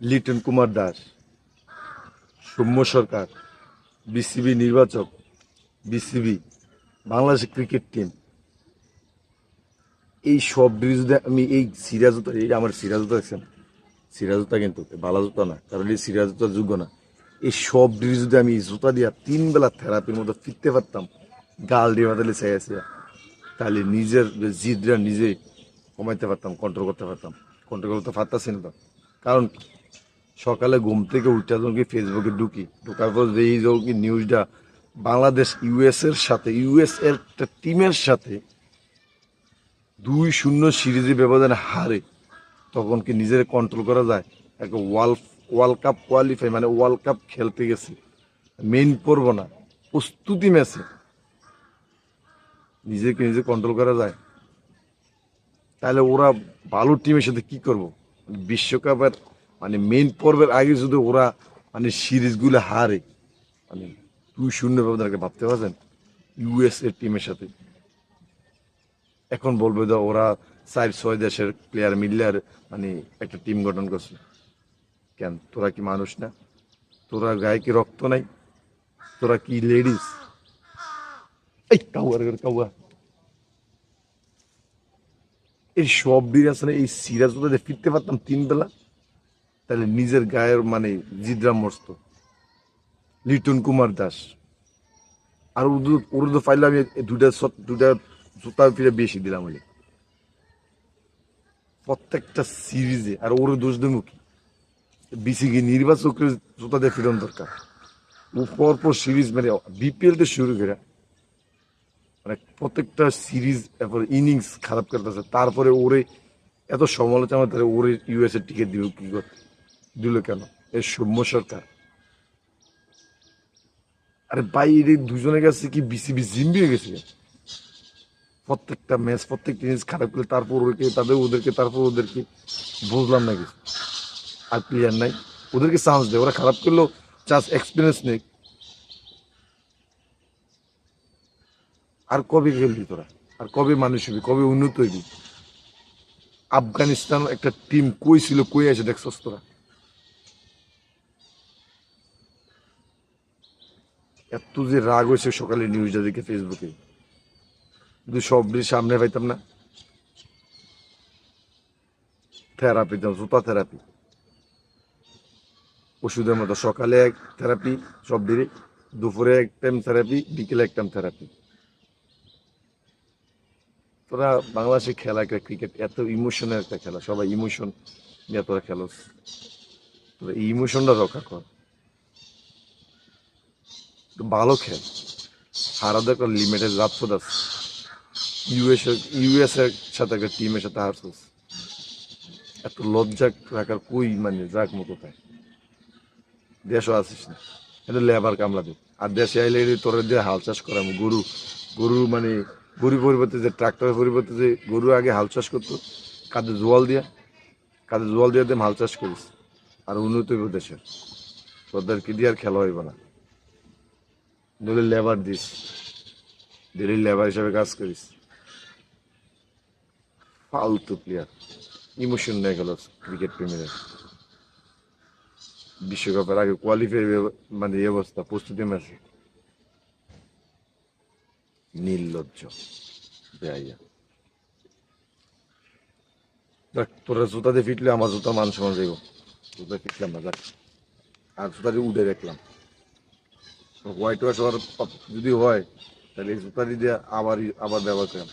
Liton Kumar Das, Soumya Sarkar, BCB নির্বাচক, BCB Bangladesh cricket team. এই সব যদি আমি এই সিরাজতা এই আমার সিরাজতা দেখছেন সিরাজতা কিন্তু ভালো জুতা না, কারণ এই সিরাজতা যোগ্য না। এই সব যদি আমি জুতা দিয়া তিন বেলা থেরাপির মতো ফিরতে পারতাম, গাল দিয়ে বাতালে চাই আছে তাহলে নিজের জিদরা নিজে কমাইতে পারতাম কন্ট্রোল করতে পারতাম। কন্ট্রোল করতে পারতাছি না কারণ? সকালে ঘুম থেকে উঠে যখন কি ফেসবুকে ঢুকি, ঢোকার পর যে এই যখন কি নিউজটা বাংলাদেশ ইউএস এর সাথে ইউএস এর একটা টিমের সাথে দুই শূন্য সিরিজে ব্যবধানে হারে। তখন কি নিজের কন্ট্রোল করা যায়? একটা ওয়ার্ল্ড ওয়ার্ল্ড কাপ কোয়ালিফাই মানে ওয়ার্ল্ড কাপ খেলতে গেছে। মেইন পর্ব না, প্রস্তুতি ম্যাচে। নিজেকে নিজে কন্ট্রোল করা যায়। তাহলে ওরা ভালো টিমের সাথে কি করব? বিশ্বকাপের মানে মেন পর্বের আগে শুধু ওরা মানে সিরিজগুলো হারে মানে দুই শূন্য ব্যবধানকে ভাবতে পারছেন? ইউএস এর টিমের সাথে। এখন বলবে যে ওরা চার ছয় দেশের প্লেয়ার মিললে আর মানে একটা টিম গঠন করছে। কেন? তোরা কি মানুষ না? তোরা গায়ে কি রক্ত নাই? তোরা কি লেডিস এই কাউয়া রে কাউয়া। এই সব দিন আসলে এই সিরাজ ফিরতে পারতাম তিন বেলা তাহলে নিজের গায়ের মানে জিদ্রা মস্ত। লিটন কুমার দাস। আর উর্দু উর্দু ফাইলে আমি দুটা দুটা জুতা ফিরে বেশি দিলাম হলে প্রত্যেকটা সিরিজে আর ওর দোষ দেবো কি? বিসিকে নির্বাচকের জুতা দিয়ে ফিরন দরকার? ও পরপর সিরিজ মানে বিপিএল থেকে শুরু করে। মানে প্রত্যেকটা সিরিজ তারপরে ইনিংস খারাপ করতেছে। তারপরে ওরে এত সমালোচনা তাহলে ওরে ইউএস এর টিকিট দিল কি করতে দিল কেন? এর সৌম্য সরকার। আরে এই দুজনের কাছে কি বিসিবি জিম্বি হয়ে গেছে? প্রত্যেকটা ম্যাচ প্রত্যেকটা জিনিস খারাপ করলে তারপর ওদেরকে, তাদের, ওদেরকে, তারপর ওদেরকে বুঝলাম না কিছু। আর প্লেয়ার নাই। ওদেরকে চান্স দেয় ওরা খারাপ করলেও চান্স এক্সপিরিয়েন্স নেই। আর কবে খেলবি তোরা? আর কবে মানুষ হবি? কবে উন্নত হইবি আফগানিস্তান একটা টিম কই ছিল, কই আছে দেখছস তোরা? এত যে রাগ হয়েছে সকালে নিউজটা দেখে ফেসবুকে সব সামনে পাইতাম না। থেরাপি জুতা থেরাপি ওষুধের মতো সকালে এক থেরাপি সব দিনে। দুপুরে এক টাইম থেরাপি বিকেলে এক টাইম থেরাপি তোরা বাংলাদেশের খেলা একটা ক্রিকেট এত ইমোশনের একটা খেলা। সবাই ইমোশন নিয়ে তোরা খেলোস। তোরা এই ইমোশনটা রক্ষা কর। ভালো খেল। হারা একটা লিমিটেড রাত আছে। ইউএস ইউএস এর সাথে একটা টিমের সাথে হারছিস এত লজ্জা রাখার কই মানে যাক মতো তাই দেশও আসিস না। এটা লেবার কামলা দে আর দেশে আইলে তোর দিয়ে হাল চাষ করাম, গরু গরু মানে গরু পরিবর্তে যে ট্রাক্টরের পরিবর্তে যে গরু আগে হাল চাষ করতো, কাঁধে জোয়াল দিয়া, কাঁধে জোয়াল দিয়ে দেম হাল চাষ করিস। আর উন্নত হইব দেশের তোদের কি দিয়ে আর খেলা হইব না। নইলে লেবার দিস। ডেলি লেবার হিসাবে কাজ করিস। ফালতু প্লেয়ার ইমোশন নিয়ে গেল ক্রিকেট প্রেমীরা। বিশ্বকাপের আগে কোয়ালিফাই মানে এই অবস্থা, প্রস্তুতি ম্যাচে। নির্লজ্জ। বেআইয়া দেখ, তোরা জুতা দিয়ে ফিটলে আমার জুতা মান সমান যাইব। জুতা ফিটলাম না, দেখ। আর জুতা দিয়ে উঠে দেখলাম হোয়াইট ওয়াশ হওয়ার যদি হয় তাহলে এই জুতা দিয়ে আবার আবার ব্যবহার করাম